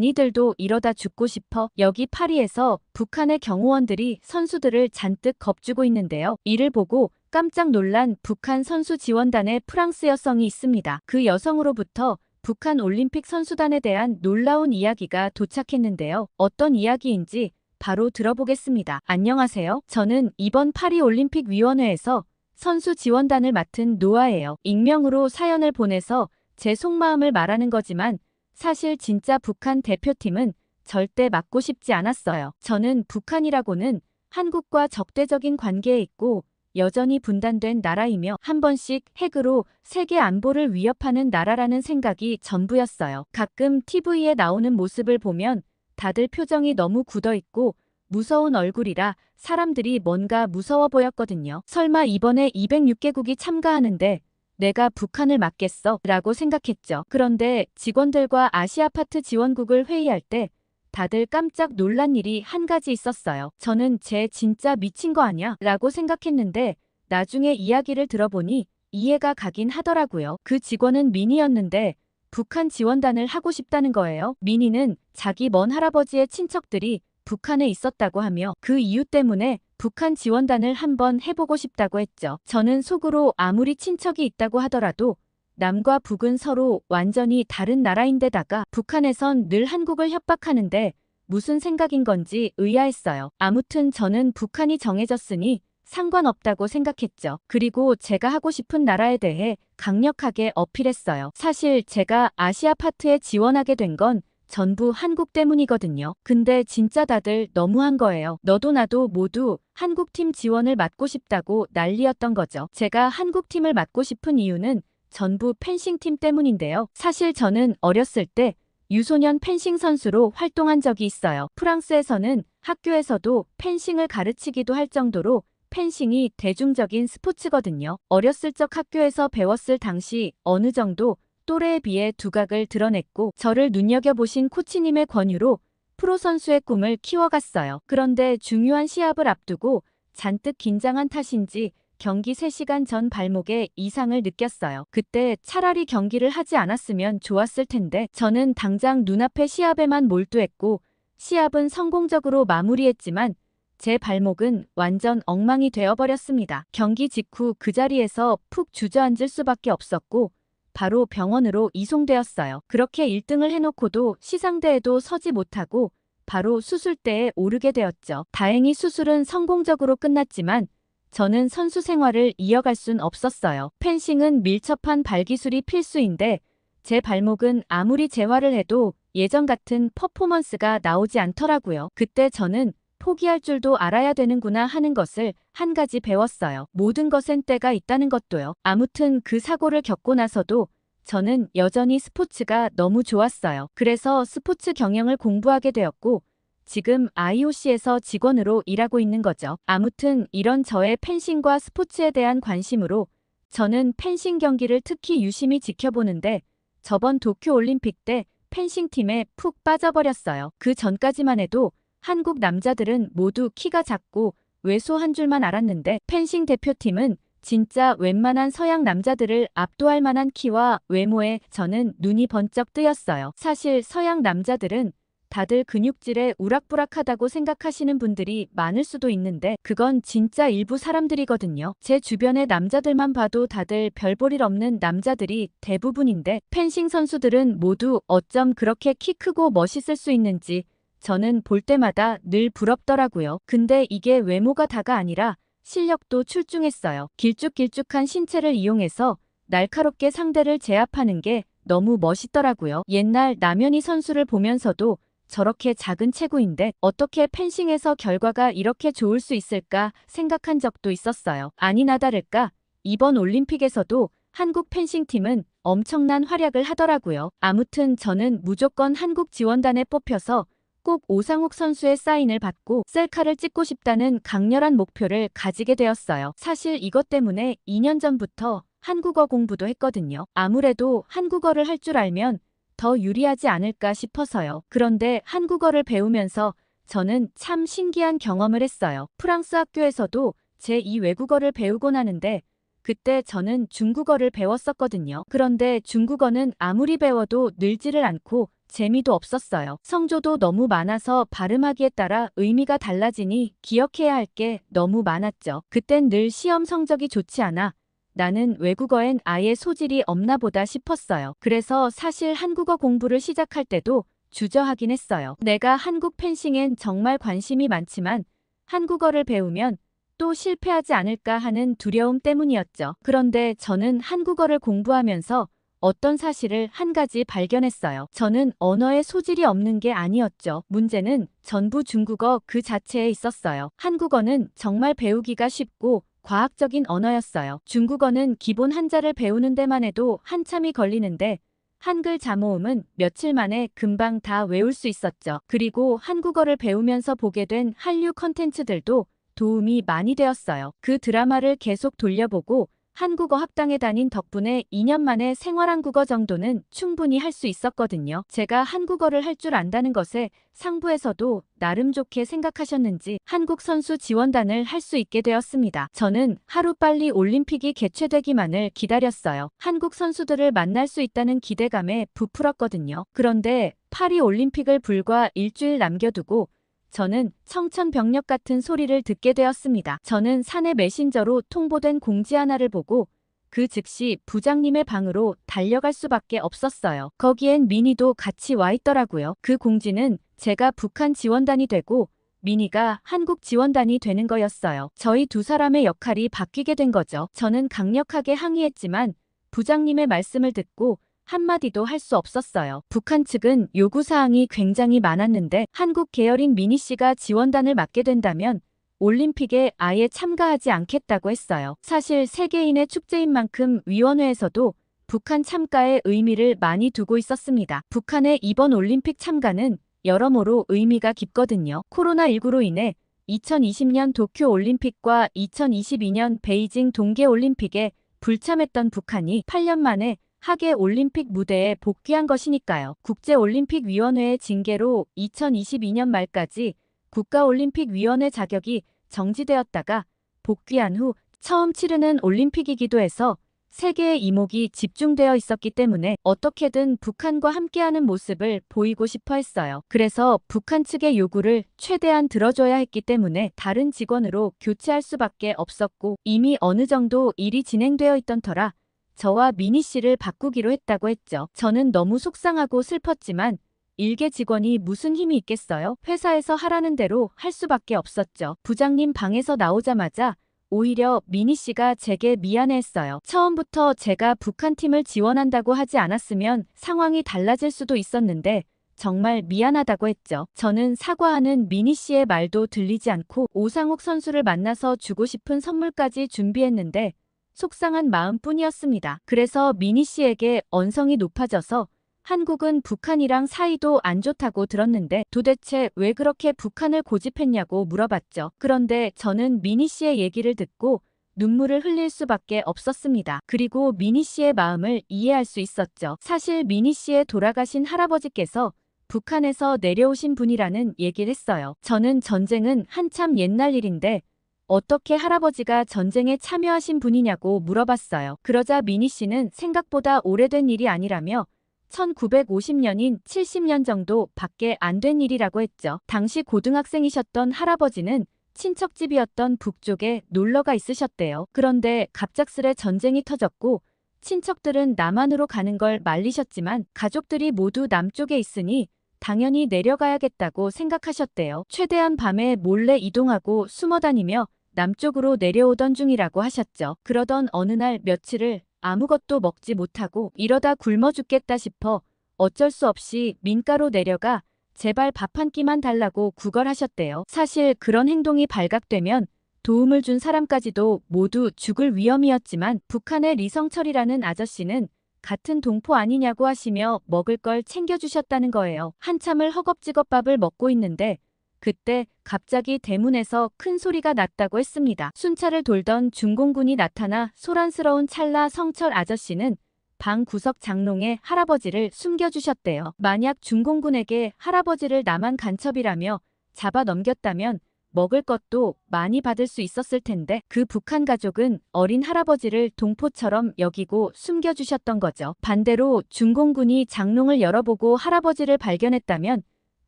니들도 이러다 죽고 싶어. 여기 파리에서 북한의 경호원들이 선수들을 잔뜩 겁주고 있는데요. 이를 보고 깜짝 놀란 북한 선수 지원단의 프랑스 여성이 있습니다. 그 여성으로부터 북한 올림픽 선수단에 대한 놀라운 이야기가 도착했는데요. 어떤 이야기인지 바로 들어보겠습니다. 안녕하세요. 저는 이번 파리 올림픽 위원회에서 선수 지원단을 맡은 노아예요. 익명으로 사연을 보내서 제 속마음을 말하는 거지만 사실 진짜 북한 대표팀은 절대 맡고 싶지 않았어요. 저는 북한이라고는 한국과 적대적인 관계에 있고 여전히 분단된 나라이며 한 번씩 핵으로 세계 안보를 위협하는 나라라는 생각이 전부였어요. 가끔 TV에 나오는 모습을 보면 다들 표정이 너무 굳어 있고 무서운 얼굴이라 사람들이 뭔가 무서워 보였거든요. 설마 이번에 206개국이 참가하는데 내가 북한을 맡겠어 라고 생각했죠. 그런데 직원들과 아시아파트 지원국을 회의할 때 다들 깜짝 놀란 일이 한 가지 있었어요. 저는 쟤 진짜 미친 거 아냐? 라고 생각했는데 나중에 이야기를 들어보니 이해가 가긴 하더라고요. 그 직원은 미니였는데 북한 지원단을 하고 싶다는 거예요. 미니는 자기 먼 할아버지의 친척들이 북한에 있었다고 하며 그 이유 때문에 북한 지원단을 한번 해보고 싶다고 했죠. 저는 속으로 아무리 친척이 있다고 하더라도 남과 북은 서로 완전히 다른 나라인데다가 북한에선 늘 한국을 협박하는데 무슨 생각인 건지 의아했어요. 아무튼 저는 북한이 정해졌으니 상관없다고 생각했죠. 그리고 제가 하고 싶은 나라에 대해 강력하게 어필했어요. 사실 제가 아시아 파트에 지원하게 된건 전부 한국 때문이거든요. 근데 진짜 다들 너무한 거예요. 너도 나도 모두 한국팀 지원을 맡고 싶다고 난리였던 거죠. 제가 한국팀을 맡고 싶은 이유는 전부 펜싱팀 때문인데요. 사실 저는 어렸을 때 유소년 펜싱 선수로 활동한 적이 있어요. 프랑스에서는 학교에서도 펜싱을 가르치기도 할 정도로 펜싱이 대중적인 스포츠거든요. 어렸을 적 학교에서 배웠을 당시 어느 정도 또래에 비해 두각을 드러냈고 저를 눈여겨보신 코치님의 권유로 프로 선수의 꿈을 키워갔어요. 그런데 중요한 시합을 앞두고 잔뜩 긴장한 탓인지 경기 3시간 전 발목에 이상을 느꼈어요. 그때 차라리 경기를 하지 않았으면 좋았을 텐데 저는 당장 눈앞의 시합에만 몰두했고 시합은 성공적으로 마무리했지만 제 발목은 완전 엉망이 되어버렸습니다. 경기 직후 그 자리에서 푹 주저앉을 수밖에 없었고 바로 병원으로 이송되었어요. 그렇게 1등을 해놓고도 시상대에도 서지 못하고 바로 수술대에 오르게 되었죠. 다행히 수술은 성공적으로 끝났지만 저는 선수 생활을 이어갈 순 없었어요. 펜싱은 밀접한 발기술이 필수인데 제 발목은 아무리 재활을 해도 예전 같은 퍼포먼스가 나오지 않더라고요. 그때 저는 포기할 줄도 알아야 되는구나 하는 것을 한 가지 배웠어요. 모든 것엔 때가 있다는 것도요. 아무튼 그 사고를 겪고 나서도 저는 여전히 스포츠가 너무 좋았어요. 그래서 스포츠 경영을 공부하게 되었고 지금 IOC에서 직원으로 일하고 있는 거죠. 아무튼 이런 저의 펜싱과 스포츠에 대한 관심으로 저는 펜싱 경기를 특히 유심히 지켜보는데 저번 도쿄 올림픽 때 펜싱 팀에 푹 빠져버렸어요. 그 전까지만 해도 한국 남자들은 모두 키가 작고 왜소한 줄만 알았는데 펜싱 대표팀은 진짜 웬만한 서양 남자들을 압도할 만한 키와 외모에 저는 눈이 번쩍 뜨였어요. 사실 서양 남자들은 다들 근육질에 우락부락하다고 생각하시는 분들이 많을 수도 있는데 그건 진짜 일부 사람들이거든요. 제 주변의 남자들만 봐도 다들 별볼일 없는 남자들이 대부분인데 펜싱 선수들은 모두 어쩜 그렇게 키 크고 멋있을 수 있는지 저는 볼 때마다 늘 부럽더라고요. 근데 이게 외모가 다가 아니라 실력도 출중했어요. 길쭉길쭉한 신체를 이용해서 날카롭게 상대를 제압하는 게 너무 멋있더라고요. 옛날 남현희 선수를 보면서도 저렇게 작은 체구인데 어떻게 펜싱에서 결과가 이렇게 좋을 수 있을까 생각한 적도 있었어요. 아니나 다를까 이번 올림픽에서도 한국 펜싱팀은 엄청난 활약을 하더라고요. 아무튼 저는 무조건 한국 지원단에 뽑혀서 꼭 오상욱 선수의 사인을 받고 셀카를 찍고 싶다는 강렬한 목표를 가지게 되었어요. 사실 이것 때문에 2년 전부터 한국어 공부도 했거든요. 아무래도 한국어를 할 줄 알면 더 유리하지 않을까 싶어서요. 그런데 한국어를 배우면서 저는 참 신기한 경험을 했어요. 프랑스 학교에서도 제2 외국어를 배우곤 하는데 그때 저는 중국어를 배웠었거든요. 그런데 중국어는 아무리 배워도 늘지를 않고 재미도 없었어요. 성조도 너무 많아서 발음하기에 따라 의미가 달라지니 기억해야 할 게 너무 많았죠. 그땐 늘 시험 성적이 좋지 않아 나는 외국어엔 아예 소질이 없나 보다 싶었어요. 그래서 사실 한국어 공부를 시작할 때도 주저하긴 했어요. 내가 한국 펜싱엔 정말 관심이 많지만 한국어를 배우면 또 실패하지 않을까 하는 두려움 때문이었죠. 그런데 저는 한국어를 공부하면서 어떤 사실을 한 가지 발견했어요. 저는 언어에 소질이 없는 게 아니었죠. 문제는 전부 중국어 그 자체에 있었어요. 한국어는 정말 배우기가 쉽고 과학적인 언어였어요. 중국어는 기본 한자를 배우는 데만 해도 한참이 걸리는데 한글 자모음은 며칠 만에 금방 다 외울 수 있었죠. 그리고 한국어를 배우면서 보게 된 한류 컨텐츠들도 도움이 많이 되었어요. 그 드라마를 계속 돌려보고 한국어 학당에 다닌 덕분에 2년 만에 생활한국어 정도는 충분히 할 수 있었거든요. 제가 한국어를 할 줄 안다는 것에 상부에서도 나름 좋게 생각하셨는지 한국 선수 지원단을 할 수 있게 되었습니다. 저는 하루빨리 올림픽이 개최되기만을 기다렸어요. 한국 선수들을 만날 수 있다는 기대감에 부풀었거든요. 그런데 파리 올림픽을 불과 일주일 남겨두고 저는 청천벽력 같은 소리를 듣게 되었습니다. 저는 사내 메신저로 통보된 공지 하나를 보고 그 즉시 부장님의 방으로 달려갈 수밖에 없었어요. 거기엔 미니도 같이 와 있더라고요. 그 공지는 제가 북한 지원단이 되고 미니가 한국 지원단이 되는 거였어요. 저희 두 사람의 역할이 바뀌게 된 거죠. 저는 강력하게 항의했지만 부장님의 말씀을 듣고 한마디도 할 수 없었어요. 북한 측은 요구사항이 굉장히 많았는데 한국 계열인 미니 씨가 지원단을 맡게 된다면 올림픽에 아예 참가하지 않겠다고 했어요. 사실 세계인의 축제인 만큼 위원회에서도 북한 참가에 의미를 많이 두고 있었습니다. 북한의 이번 올림픽 참가는 여러모로 의미가 깊거든요. 코로나19로 인해 2020년 도쿄 올림픽과 2022년 베이징 동계 올림픽에 불참했던 북한이 8년 만에 하계 올림픽 무대에 복귀한 것이니까요. 국제올림픽위원회의 징계로 2022년 말까지 국가올림픽위원회 자격이 정지되었다가 복귀한 후 처음 치르는 올림픽이기도 해서 세계의 이목이 집중되어 있었기 때문에 어떻게든 북한과 함께하는 모습을 보이고 싶어 했어요. 그래서 북한 측의 요구를 최대한 들어줘야 했기 때문에 다른 직원으로 교체할 수밖에 없었고 이미 어느 정도 일이 진행되어 있던 터라 저와 미니 씨를 바꾸기로 했다고 했죠. 저는 너무 속상하고 슬펐지만 일개 직원이 무슨 힘이 있겠어요? 회사에서 하라는 대로 할 수밖에 없었죠. 부장님 방에서 나오자마자 오히려 미니 씨가 제게 미안해했어요. 처음부터 제가 북한 팀을 지원한다고 하지 않았으면 상황이 달라질 수도 있었는데 정말 미안하다고 했죠. 저는 사과하는 미니 씨의 말도 들리지 않고 오상욱 선수를 만나서 주고 싶은 선물까지 준비했는데 속상한 마음뿐이었습니다. 그래서 미니 씨에게 언성이 높아져서 한국은 북한이랑 사이도 안 좋다고 들었는데 도대체 왜 그렇게 북한을 고집했냐고 물어봤죠. 그런데 저는 미니 씨의 얘기를 듣고 눈물을 흘릴 수밖에 없었습니다. 그리고 미니 씨의 마음을 이해할 수 있었죠. 사실 미니 씨의 돌아가신 할아버지께서 북한에서 내려오신 분이라는 얘기를 했어요. 저는 전쟁은 한참 옛날 일인데 어떻게 할아버지가 전쟁에 참여하신 분이냐고 물어봤어요. 그러자 미니 씨는 생각보다 오래된 일이 아니라며 1950년인 70년 정도 밖에 안 된 일이라고 했죠. 당시 고등학생이셨던 할아버지는 친척집이었던 북쪽에 놀러가 있으셨대요. 그런데 갑작스레 전쟁이 터졌고 친척들은 남한으로 가는 걸 말리셨지만 가족들이 모두 남쪽에 있으니 당연히 내려가야겠다고 생각하셨대요. 최대한 밤에 몰래 이동하고 숨어 다니며 남쪽으로 내려오던 중이라고 하셨죠. 그러던 어느 날 며칠을 아무것도 먹지 못하고 이러다 굶어 죽겠다 싶어 어쩔 수 없이 민가로 내려가 제발 밥 한 끼만 달라고 구걸하셨대요. 사실 그런 행동이 발각되면 도움을 준 사람까지도 모두 죽을 위험이었지만 북한의 리성철이라는 아저씨는 같은 동포 아니냐고 하시며 먹을 걸 챙겨주셨다는 거예요. 한참을 허겁지겁 밥을 먹고 있는데 그때 갑자기 대문에서 큰 소리가 났다고 했습니다. 순찰을 돌던 중공군이 나타나 소란스러운 찰나 성철 아저씨는 방 구석 장롱에 할아버지를 숨겨주셨대요. 만약 중공군에게 할아버지를 나만 간첩이라며 잡아 넘겼다면 먹을 것도 많이 받을 수 있었을 텐데 그 북한 가족은 어린 할아버지를 동포처럼 여기고 숨겨주셨던 거죠. 반대로 중공군이 장롱을 열어보고 할아버지를 발견했다면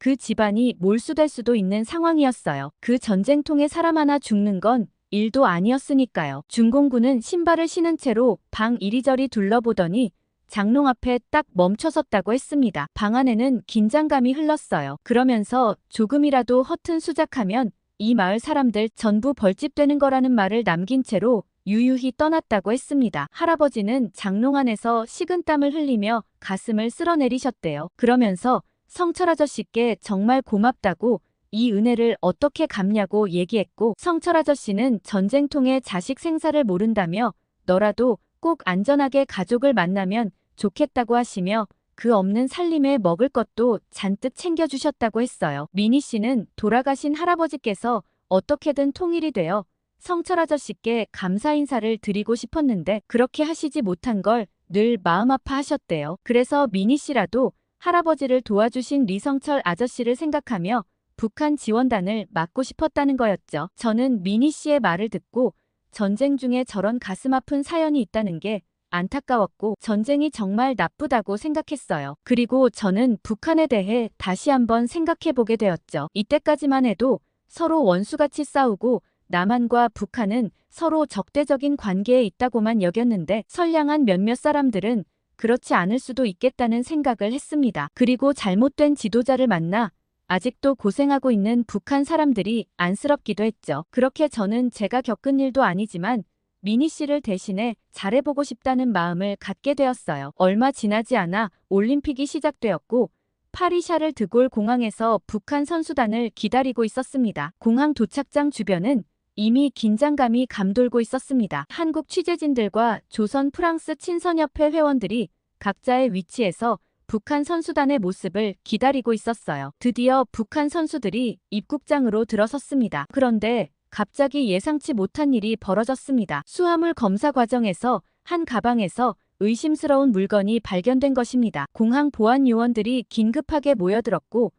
그 집안이 몰수될 수도 있는 상황이었어요. 그 전쟁통에 사람 하나 죽는 건 일도 아니었으니까요. 중공군은 신발을 신은 채로 방 이리저리 둘러보더니 장롱 앞에 딱 멈춰섰다고 했습니다. 방 안에는 긴장감이 흘렀어요. 그러면서 조금이라도 허튼 수작하면 이 마을 사람들 전부 벌집되는 거라는 말을 남긴 채로 유유히 떠났다고 했습니다. 할아버지는 장롱 안에서 식은 땀을 흘리며 가슴을 쓸어내리셨대요. 그러면서 성철 아저씨께 정말 고맙다고 이 은혜를 어떻게 갚냐고 얘기했고 성철 아저씨는 전쟁통에 자식 생사를 모른다며 너라도 꼭 안전하게 가족을 만나면 좋겠다고 하시며 그 없는 살림에 먹을 것도 잔뜩 챙겨주셨다고 했어요. 미니 씨는 돌아가신 할아버지께서 어떻게든 통일이 되어 성철 아저씨께 감사 인사를 드리고 싶었는데 그렇게 하시지 못한 걸 늘 마음 아파하셨대요. 그래서 미니 씨라도 할아버지를 도와주신 리성철 아저씨를 생각하며 북한 지원단을 맡고 싶었다는 거였죠. 저는 미니 씨의 말을 듣고 전쟁 중에 저런 가슴 아픈 사연이 있다는 게 안타까웠고 전쟁이 정말 나쁘다고 생각했어요. 그리고 저는 북한에 대해 다시 한번 생각해 보게 되었죠. 이때까지만 해도 서로 원수같이 싸우고 남한과 북한은 서로 적대적인 관계에 있다고만 여겼는데 선량한 몇몇 사람들은 그렇지 않을 수도 있겠다는 생각을 했습니다. 그리고 잘못된 지도자를 만나 아직도 고생하고 있는 북한 사람들이 안쓰럽기도 했죠. 그렇게 저는 제가 겪은 일도 아니지만 미니 씨를 대신해 잘해보고 싶다는 마음을 갖게 되었어요. 얼마 지나지 않아 올림픽이 시작되었고 파리샤를 드골 공항에서 북한 선수단을 기다리고 있었습니다. 공항 도착장 주변은 이미 긴장감이 감돌고 있었습니다. 한국 취재진들과 조선 프랑스 친선협회 회원들이 각자의 위치에서 북한 선수단의 모습을 기다리고 있었어요. 드디어 북한 선수들이 입국장으로 들어섰습니다. 그런데 갑자기 예상치 못한 일이 벌어졌습니다. 수화물 검사 과정에서 한 가방에서 의심스러운 물건이 발견된 것입니다. 공항 보안 요원들이 긴급하게 모여들었고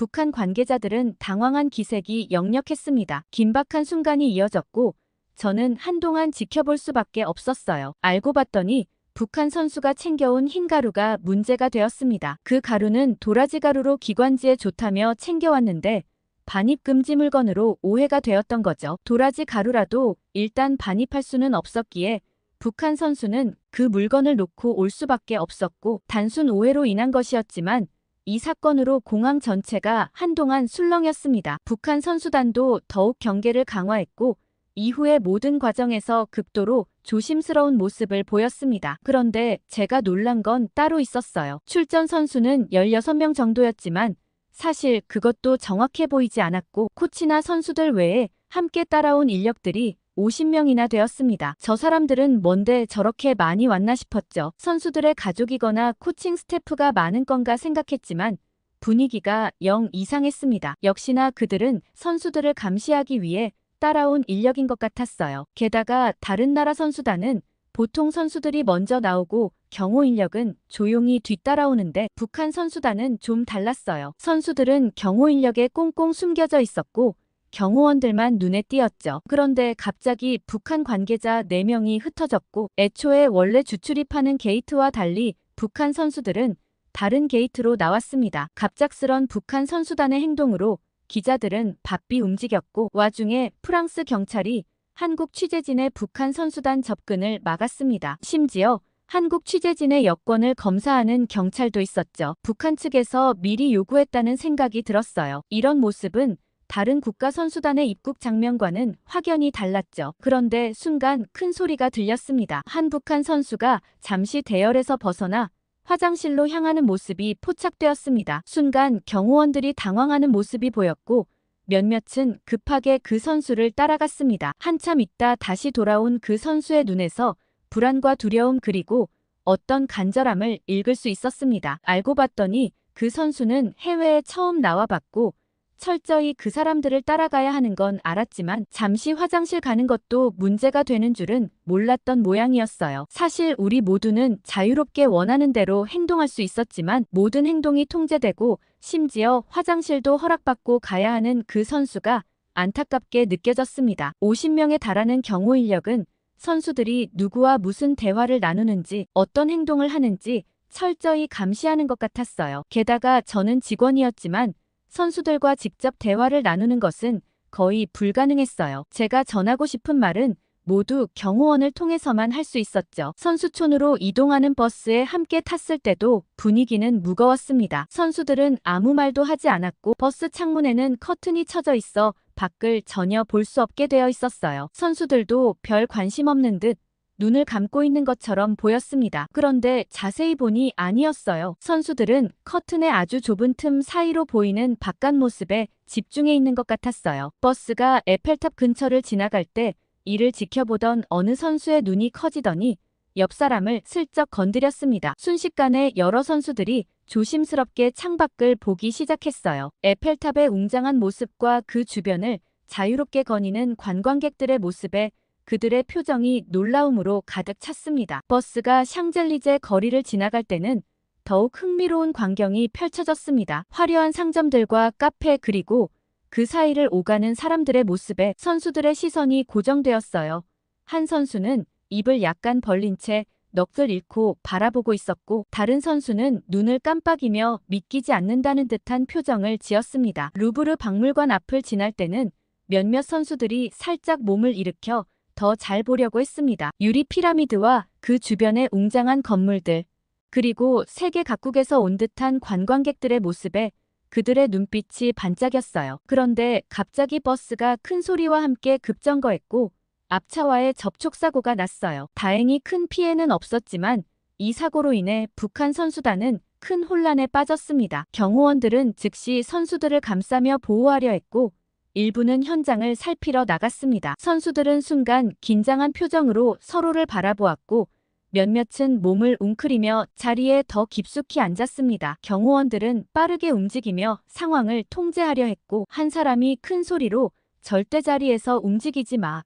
북한 관계자들은 당황한 기색이 역력했습니다. 긴박한 순간이 이어졌고 저는 한동안 지켜볼 수밖에 없었어요. 알고 봤더니 북한 선수가 챙겨온 흰 가루가 문제가 되었습니다. 그 가루는 도라지 가루로 기관지에 좋다며 챙겨왔는데 반입 금지 물건으로 오해가 되었던 거죠. 도라지 가루라도 일단 반입할 수는 없었기에 북한 선수는 그 물건을 놓고 올 수밖에 없었고 단순 오해로 인한 것이었지만 이 사건으로 공항 전체가 한동안 술렁였습니다. 북한 선수단도 더욱 경계를 강화했고 이후의 모든 과정에서 극도로 조심스러운 모습을 보였습니다. 그런데 제가 놀란 건 따로 있었어요. 출전 선수는 16명 정도였지만 사실 그것도 정확해 보이지 않았고 코치나 선수들 외에 함께 따라온 인력들이 50명이나 되었습니다. 저 사람들은 뭔데 저렇게 많이 왔나 싶었죠. 선수들의 가족이거나 코칭 스태프가 많은 건가 생각했지만 분위기가 영 이상했습니다. 역시나 그들은 선수들을 감시하기 위해 따라온 인력인 것 같았어요. 게다가 다른 나라 선수단은 보통 선수들이 먼저 나오고 경호 인력은 조용히 뒤따라오는데 북한 선수단은 좀 달랐어요. 선수들은 경호 인력에 꽁꽁 숨겨져 있었고 경호원들만 눈에 띄었죠. 그런데 갑자기 북한 관계자 4명이 흩어졌고 애초에 원래 주출입하는 게이트와 달리 북한 선수들은 다른 게이트로 나왔습니다. 갑작스런 북한 선수단의 행동으로 기자들은 바삐 움직였고 와중에 프랑스 경찰이 한국 취재진의 북한 선수단 접근을 막았습니다. 심지어 한국 취재진의 여권을 검사하는 경찰도 있었죠. 북한 측에서 미리 요구했다는 생각이 들었어요. 이런 모습은 다른 국가 선수단의 입국 장면과는 확연히 달랐죠. 그런데 순간 큰 소리가 들렸습니다. 한 북한 선수가 잠시 대열에서 벗어나 화장실로 향하는 모습이 포착되었습니다. 순간 경호원들이 당황하는 모습이 보였고 몇몇은 급하게 그 선수를 따라갔습니다. 한참 있다 다시 돌아온 그 선수의 눈에서 불안과 두려움 그리고 어떤 간절함을 읽을 수 있었습니다. 알고 봤더니 그 선수는 해외에 처음 나와봤고 철저히 그 사람들을 따라가야 하는 건 알았지만 잠시 화장실 가는 것도 문제가 되는 줄은 몰랐던 모양이었어요. 사실 우리 모두는 자유롭게 원하는 대로 행동할 수 있었지만 모든 행동이 통제되고 심지어 화장실도 허락받고 가야 하는 그 선수가 안타깝게 느껴졌습니다. 50명에 달하는 경호 인력은 선수들이 누구와 무슨 대화를 나누는지 어떤 행동을 하는지 철저히 감시하는 것 같았어요. 게다가 저는 직원이었지만 선수들과 직접 대화를 나누는 것은 거의 불가능했어요. 제가 전하고 싶은 말은 모두 경호원을 통해서만 할 수 있었죠. 선수촌으로 이동하는 버스에 함께 탔을 때도 분위기는 무거웠습니다. 선수들은 아무 말도 하지 않았고 버스 창문에는 커튼이 쳐져 있어 밖을 전혀 볼 수 없게 되어 있었어요. 선수들도 별 관심 없는 듯 눈을 감고 있는 것처럼 보였습니다. 그런데 자세히 보니 아니었어요. 선수들은 커튼의 아주 좁은 틈 사이로 보이는 바깥 모습에 집중해 있는 것 같았어요. 버스가 에펠탑 근처를 지나갈 때 이를 지켜보던 어느 선수의 눈이 커지더니 옆 사람을 슬쩍 건드렸습니다. 순식간에 여러 선수들이 조심스럽게 창밖을 보기 시작했어요. 에펠탑의 웅장한 모습과 그 주변을 자유롭게 거니는 관광객들의 모습에 그들의 표정이 놀라움으로 가득 찼습니다. 버스가 샹젤리제 거리를 지나갈 때는 더욱 흥미로운 광경이 펼쳐졌습니다. 화려한 상점들과 카페 그리고 그 사이를 오가는 사람들의 모습에 선수들의 시선이 고정되었어요. 한 선수는 입을 약간 벌린 채 넋을 잃고 바라보고 있었고 다른 선수는 눈을 깜빡이며 믿기지 않는다는 듯한 표정을 지었습니다. 루브르 박물관 앞을 지날 때는 몇몇 선수들이 살짝 몸을 일으켜 더 잘 보려고 했습니다. 유리 피라미드와 그 주변의 웅장한 건물들, 그리고 세계 각국에서 온 듯한 관광객들의 모습에 그들의 눈빛이 반짝였어요. 그런데 갑자기 버스가 큰 소리와 함께 급정거했고 앞차와의 접촉사고가 났어요. 다행히 큰 피해는 없었지만 이 사고로 인해 북한 선수단은 큰 혼란에 빠졌습니다. 경호원들은 즉시 선수들을 감싸며 보호하려 했고 일부는 현장을 살피러 나갔습니다. 선수들은 순간 긴장한 표정으로 서로를 바라보았고 몇몇은 몸을 웅크리며 자리에 더 깊숙이 앉았습니다. 경호원들은 빠르게 움직이며 상황을 통제하려 했고 한 사람이 큰 소리로 절대 자리에서 움직이지 마.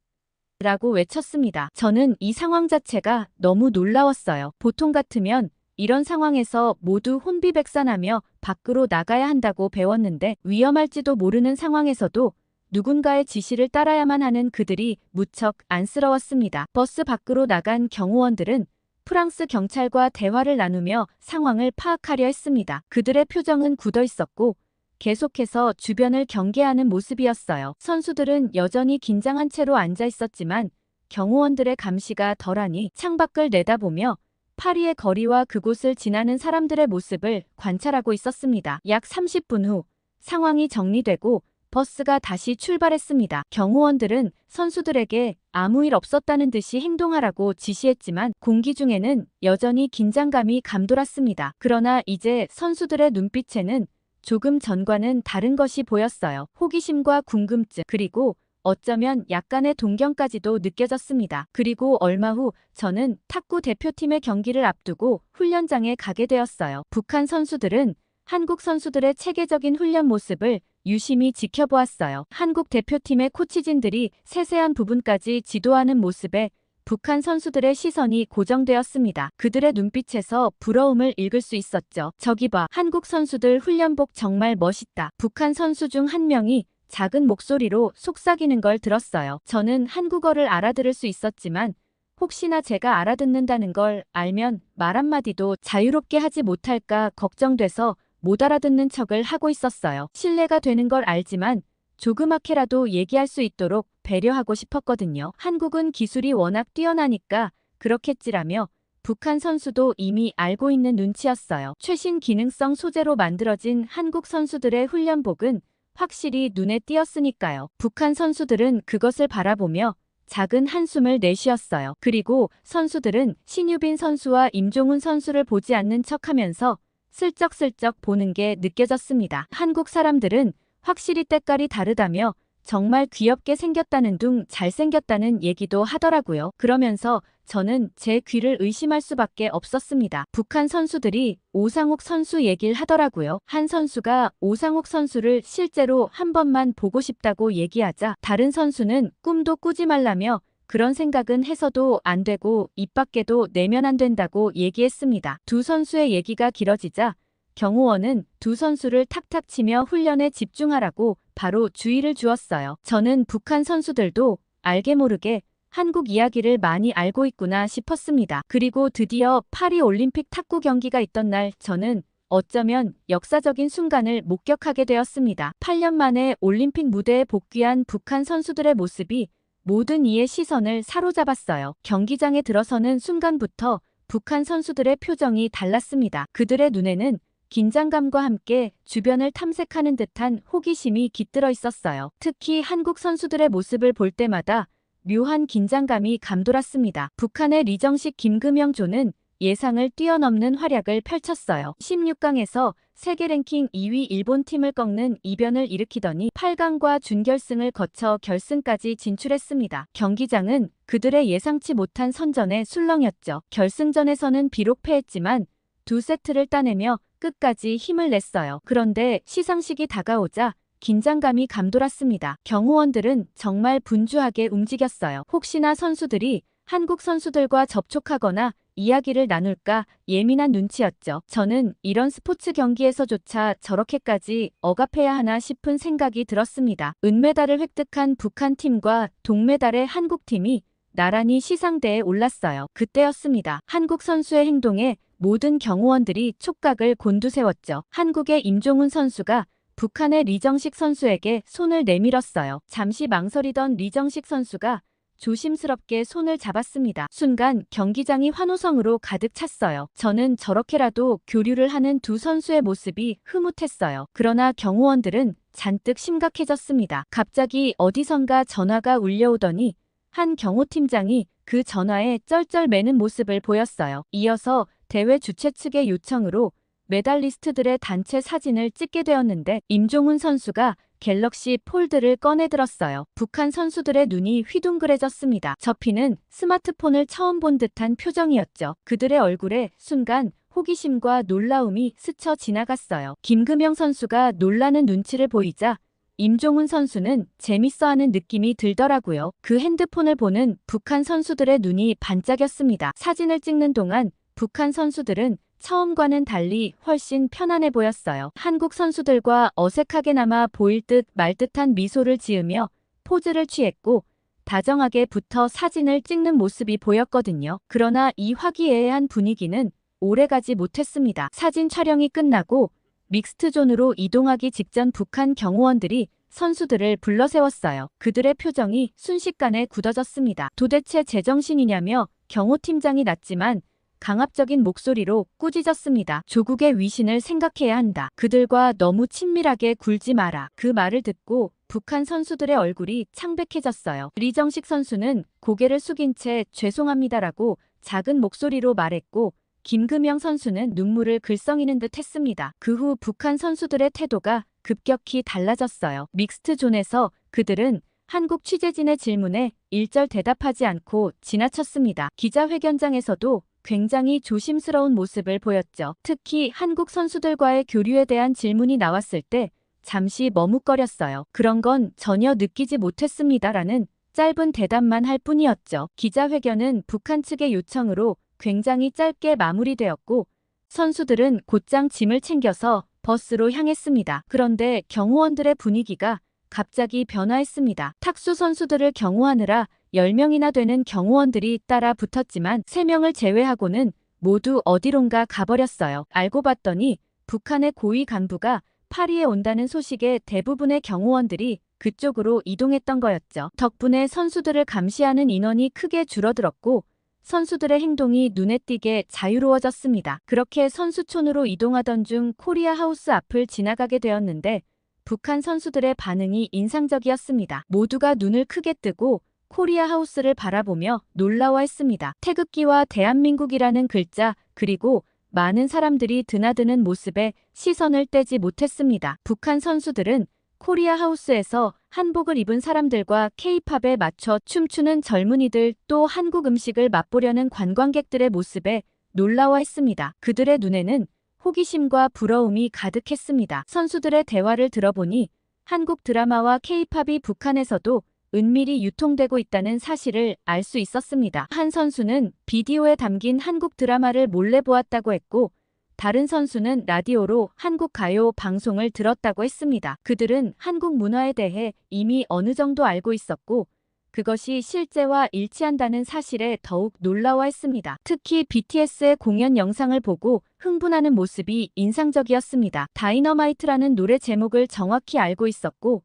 라고 외쳤습니다. 저는 이 상황 자체가 너무 놀라웠어요. 보통 같으면 이런 상황에서 모두 혼비백산하며 밖으로 나가야 한다고 배웠는데 위험할지도 모르는 상황에서도 누군가의 지시를 따라야만 하는 그들이 무척 안쓰러웠습니다. 버스 밖으로 나간 경호원들은 프랑스 경찰과 대화를 나누며 상황을 파악하려 했습니다. 그들의 표정은 굳어 있었고 계속해서 주변을 경계하는 모습이었어요. 선수들은 여전히 긴장한 채로 앉아 있었지만 경호원들의 감시가 덜하니 창밖을 내다보며 파리의 거리와 그곳을 지나는 사람들의 모습을 관찰하고 있었습니다. 약 30분 후 상황이 정리되고 버스가 다시 출발했습니다. 경호원들은 선수들에게 아무 일 없었다는 듯이 행동하라고 지시했지만 공기 중에는 여전히 긴장감이 감돌았습니다. 그러나 이제 선수들의 눈빛에는 조금 전과는 다른 것이 보였어요. 호기심과 궁금증 그리고 어쩌면 약간의 동경까지도 느껴졌습니다. 그리고 얼마 후 저는 탁구 대표팀의 경기를 앞두고 훈련장에 가게 되었어요. 북한 선수들은 한국 선수들의 체계적인 훈련 모습을 유심히 지켜보았어요. 한국 대표팀의 코치진들이 세세한 부분까지 지도하는 모습에 북한 선수들의 시선이 고정되었습니다. 그들의 눈빛에서 부러움을 읽을 수 있었죠. 저기 봐, 한국 선수들 훈련복 정말 멋있다. 북한 선수 중 한 명이 작은 목소리로 속삭이는 걸 들었어요. 저는 한국어를 알아들을 수 있었지만 혹시나 제가 알아듣는다는 걸 알면 말 한마디도 자유롭게 하지 못할까 걱정돼서 못 알아듣는 척을 하고 있었어요. 신뢰가 되는 걸 알지만 조그맣게라도 얘기할 수 있도록 배려하고 싶었거든요. 한국은 기술이 워낙 뛰어나니까 그렇겠지라며 북한 선수도 이미 알고 있는 눈치였어요. 최신 기능성 소재로 만들어진 한국 선수들의 훈련복은 확실히 눈에 띄었으니까요. 북한 선수들은 그것을 바라보며 작은 한숨을 내쉬었어요. 그리고 선수들은 신유빈 선수와 임종훈 선수를 보지 않는 척하면서 슬쩍슬쩍 보는 게 느껴졌습니다. 한국 사람들은 확실히 때깔이 다르다며 정말 귀엽게 생겼다는 둥 잘생겼다는 얘기도 하더라고요. 그러면서 저는 제 귀를 의심할 수밖에 없었습니다. 북한 선수들이 오상욱 선수 얘기를 하더라고요. 한 선수가 오상욱 선수를 실제로 한 번만 보고 싶다고 얘기하자 다른 선수는 꿈도 꾸지 말라며 그런 생각은 해서도 안 되고 입 밖에도 내면 안 된다고 얘기했습니다. 두 선수의 얘기가 길어지자 경호원은 두 선수를 탁탁 치며 훈련에 집중하라고 바로 주의를 주었어요. 저는 북한 선수들도 알게 모르게 한국 이야기를 많이 알고 있구나 싶었습니다. 그리고 드디어 파리 올림픽 탁구 경기가 있던 날 저는 어쩌면 역사적인 순간을 목격하게 되었습니다. 8년 만에 올림픽 무대에 복귀한 북한 선수들의 모습이 모든 이의 시선을 사로잡았어요. 경기장에 들어서는 순간부터 북한 선수들의 표정이 달랐습니다. 그들의 눈에는 긴장감과 함께 주변을 탐색하는 듯한 호기심이 깃들어 있었어요. 특히 한국 선수들의 모습을 볼 때마다 묘한 긴장감이 감돌았습니다. 북한의 리정식 김금영조는 예상을 뛰어넘는 활약을 펼쳤어요. 16강에서 세계 랭킹 2위 일본 팀을 꺾는 이변을 일으키더니 8강과 준결승을 거쳐 결승까지 진출했습니다. 경기장은 그들의 예상치 못한 선전에 술렁였죠. 결승전에서는 비록 패했지만 두 세트를 따내며 끝까지 힘을 냈어요. 그런데 시상식이 다가오자 긴장감이 감돌았습니다. 경호원들은 정말 분주하게 움직였어요. 혹시나 선수들이 한국 선수들과 접촉하거나 이야기를 나눌까 예민한 눈치였죠. 저는 이런 스포츠 경기에서조차 저렇게까지 억압해야 하나 싶은 생각이 들었습니다. 은메달을 획득한 북한 팀과 동메달의 한국 팀이 나란히 시상대에 올랐어요. 그때였습니다. 한국 선수의 행동에 모든 경호원들이 촉각을 곤두세웠죠. 한국의 임종훈 선수가 북한의 리정식 선수에게 손을 내밀었어요. 잠시 망설이던 리정식 선수가 조심스럽게 손을 잡았습니다. 순간 경기장이 환호성으로 가득 찼어요. 저는 저렇게라도 교류를 하는 두 선수의 모습이 흐뭇했어요. 그러나 경호원들은 잔뜩 심각해졌습니다. 갑자기 어디선가 전화가 울려오더니 한 경호팀장이 그 전화에 쩔쩔매는 모습을 보였어요. 이어서 대회 주최 측의 요청으로 메달리스트들의 단체 사진을 찍게 되었는데 임종훈 선수가 갤럭시 폴드를 꺼내들었어요. 북한 선수들의 눈이 휘둥그레졌습니다. 접히는 스마트폰을 처음 본 듯한 표정이었죠. 그들의 얼굴에 순간 호기심과 놀라움이 스쳐 지나갔어요. 김금영 선수가 놀라는 눈치를 보이자 임종훈 선수는 재밌어하는 느낌이 들더라고요. 그 핸드폰을 보는 북한 선수들의 눈이 반짝였습니다. 사진을 찍는 동안 북한 선수들은 처음과는 달리 훨씬 편안해 보였어요. 한국 선수들과 어색하게나마 보일 듯 말 듯한 미소를 지으며 포즈를 취했고 다정하게 붙어 사진을 찍는 모습이 보였거든요. 그러나 이 화기애애한 분위기는 오래가지 못했습니다. 사진 촬영이 끝나고 믹스트 존으로 이동하기 직전 북한 경호원들이 선수들을 불러세웠어요. 그들의 표정이 순식간에 굳어졌습니다. 도대체 제정신이냐며 경호팀장이 났지만 강압적인 목소리로 꾸짖었습니다. 조국의 위신을 생각해야 한다. 그들과 너무 친밀하게 굴지 마라. 그 말을 듣고 북한 선수들의 얼굴이 창백해졌어요. 리정식 선수는 고개를 숙인 채 죄송합니다라고 작은 목소리로 말했고 김금영 선수는 눈물을 글썽이는 듯 했습니다. 그 후 북한 선수들의 태도가 급격히 달라졌어요. 믹스트 존에서 그들은 한국 취재진의 질문에 일절 대답하지 않고 지나쳤습니다. 기자회견장에서도 굉장히 조심스러운 모습을 보였죠. 특히 한국 선수들과의 교류에 대한 질문이 나왔을 때 잠시 머뭇거렸어요. 그런 건 전혀 느끼지 못했습니다라는 짧은 대답만 할 뿐이었죠. 기자회견은 북한 측의 요청으로 굉장히 짧게 마무리되었고 선수들은 곧장 짐을 챙겨서 버스로 향했습니다. 그런데 경호원들의 분위기가 갑자기 변화했습니다. 탁수 선수들을 경호하느라 10명이나 되는 경호원들이 따라 붙었지만 3명을 제외하고는 모두 어디론가 가버렸어요. 알고 봤더니 북한의 고위 간부가 파리에 온다는 소식에 대부분의 경호원들이 그쪽으로 이동했던 거였죠. 덕분에 선수들을 감시하는 인원이 크게 줄어들었고 선수들의 행동이 눈에 띄게 자유로워졌습니다. 그렇게 선수촌으로 이동하던 중 코리아 하우스 앞을 지나가게 되었는데 북한 선수들의 반응이 인상적이었습니다. 모두가 눈을 크게 뜨고 코리아 하우스를 바라보며 놀라워했습니다. 태극기와 대한민국이라는 글자 그리고 많은 사람들이 드나드는 모습에 시선을 떼지 못했습니다. 북한 선수들은 코리아 하우스에서 한복을 입은 사람들과 케이팝에 맞춰 춤추는 젊은이들 또 한국 음식을 맛보려는 관광객들의 모습에 놀라워했습니다. 그들의 눈에는 호기심과 부러움이 가득했습니다. 선수들의 대화를 들어보니 한국 드라마와 케이팝이 북한에서도 은밀히 유통되고 있다는 사실을 알 수 있었습니다. 한 선수는 비디오에 담긴 한국 드라마를 몰래 보았다고 했고 다른 선수는 라디오로 한국 가요 방송을 들었다고 했습니다. 그들은 한국 문화에 대해 이미 어느 정도 알고 있었고 그것이 실제와 일치한다는 사실에 더욱 놀라워했습니다. 특히 BTS의 공연 영상을 보고 흥분하는 모습이 인상적이었습니다. 다이너마이트라는 노래 제목을 정확히 알고 있었고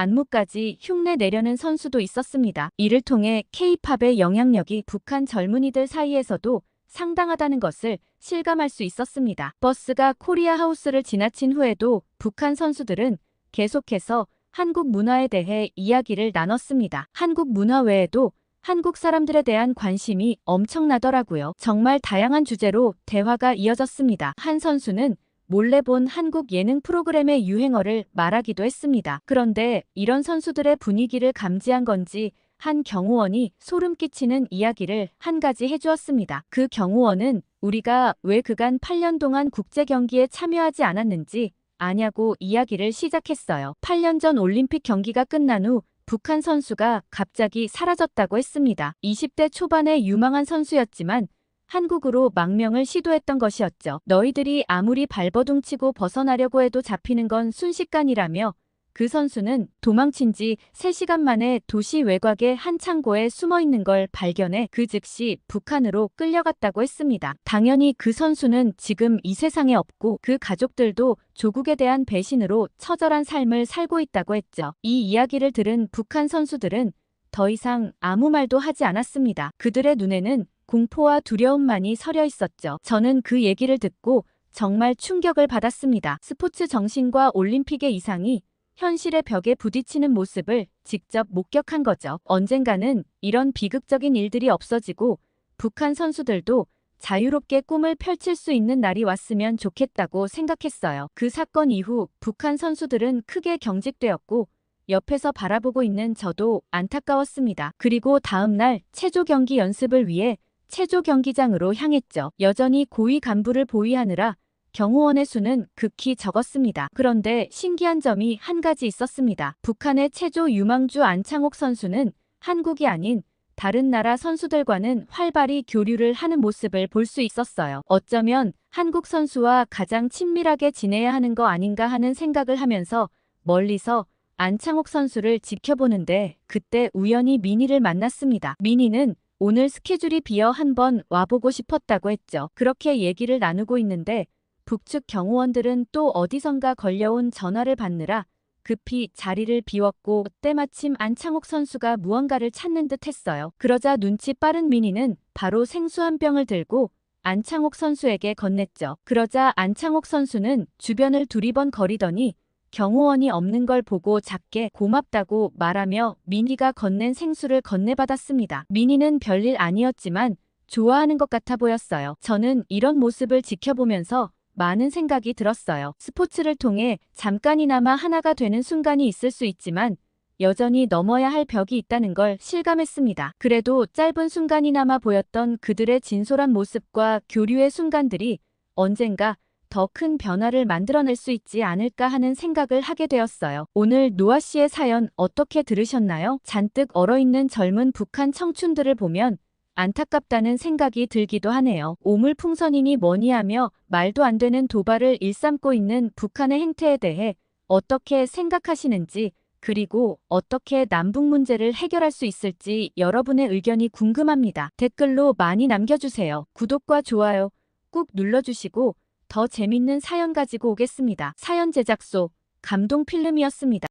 안무까지 흉내 내려는 선수도 있었습니다. 이를 통해 K-팝의 영향력이 북한 젊은이들 사이에서도 상당하다는 것을 실감할 수 있었습니다. 버스가 코리아 하우스를 지나친 후에도 북한 선수들은 계속해서 한국 문화에 대해 이야기를 나눴습니다. 한국 문화 외에도 한국 사람들에 대한 관심이 엄청나더라고요. 정말 다양한 주제로 대화가 이어졌습니다. 한 선수는 몰래 본 한국 예능 프로그램의 유행어를 말하기도 했습니다. 그런데 이런 선수들의 분위기를 감지한 건지 한 경호원이 소름 끼치는 이야기를 한 가지 해주었습니다. 그 경호원은 우리가 왜 그간 8년 동안 국제 경기에 참여하지 않았는지 아냐고 이야기를 시작했어요. 8년 전 올림픽 경기가 끝난 후 북한 선수가 갑자기 사라졌다고 했습니다. 20대 초반의 유망한 선수였지만 한국으로 망명을 시도했던 것이었죠. 너희들이 아무리 발버둥치고 벗어나려고 해도 잡히는 건 순식간이라며 그 선수는 도망친 지 3시간 만에 도시 외곽의 한 창고에 숨어 있는 걸 발견해 그 즉시 북한으로 끌려갔다고 했습니다. 당연히 그 선수는 지금 이 세상에 없고 그 가족들도 조국에 대한 배신으로 처절한 삶을 살고 있다고 했죠. 이 이야기를 들은 북한 선수들은 더 이상 아무 말도 하지 않았습니다. 그들의 눈에는 공포와 두려움만이 서려 있었죠. 저는 그 얘기를 듣고 정말 충격을 받았습니다. 스포츠 정신과 올림픽의 이상이 현실의 벽에 부딪히는 모습을 직접 목격한 거죠. 언젠가는 이런 비극적인 일들이 없어지고 북한 선수들도 자유롭게 꿈을 펼칠 수 있는 날이 왔으면 좋겠다고 생각했어요. 그 사건 이후 북한 선수들은 크게 경직되었고 옆에서 바라보고 있는 저도 안타까웠습니다. 그리고 다음 날 체조 경기 연습을 위해 체조 경기장으로 향했죠. 여전히 고위 간부를 보위하느라 경호원의 수는 극히 적었습니다. 그런데 신기한 점이 한 가지 있었습니다. 북한의 체조 유망주 안창옥 선수는 한국이 아닌 다른 나라 선수들과는 활발히 교류를 하는 모습을 볼 수 있었어요. 어쩌면 한국 선수와 가장 친밀하게 지내야 하는 거 아닌가 하는 생각을 하면서 멀리서 안창옥 선수를 지켜보는데 그때 우연히 미니를 만났습니다. 미니는 오늘 스케줄이 비어 한번 와보고 싶었다고 했죠. 그렇게 얘기를 나누고 있는데 북측 경호원들은 또 어디선가 걸려온 전화를 받느라 급히 자리를 비웠고 때마침 안창옥 선수가 무언가를 찾는 듯 했어요. 그러자 눈치 빠른 미니는 바로 생수 한 병을 들고 안창옥 선수에게 건넸죠. 그러자 안창옥 선수는 주변을 두리번 거리더니 경호원이 없는 걸 보고 작게 고맙다고 말하며 미니가 건넨 생수를 건네받았습니다. 미니는 별일 아니었지만 좋아하는 것 같아 보였어요. 저는 이런 모습을 지켜보면서 많은 생각이 들었어요. 스포츠를 통해 잠깐이나마 하나가 되는 순간이 있을 수 있지만 여전히 넘어야 할 벽이 있다는 걸 실감했습니다. 그래도 짧은 순간이나마 보였던 그들의 진솔한 모습과 교류의 순간들이 언젠가 더 큰 변화를 만들어낼 수 있지 않을까 하는 생각을 하게 되었어요. 오늘 노아 씨의 사연 어떻게 들으셨나요? 잔뜩 얼어있는 젊은 북한 청춘들을 보면 안타깝다는 생각이 들기도 하네요. 오물풍선이니 뭐니 하며 말도 안 되는 도발을 일삼고 있는 북한의 행태에 대해 어떻게 생각하시는지 그리고 어떻게 남북 문제를 해결할 수 있을지 여러분의 의견이 궁금합니다. 댓글로 많이 남겨주세요. 구독과 좋아요 꾹 눌러주시고 더 재밌는 사연 가지고 오겠습니다. 사연 제작소 감동 필름이었습니다.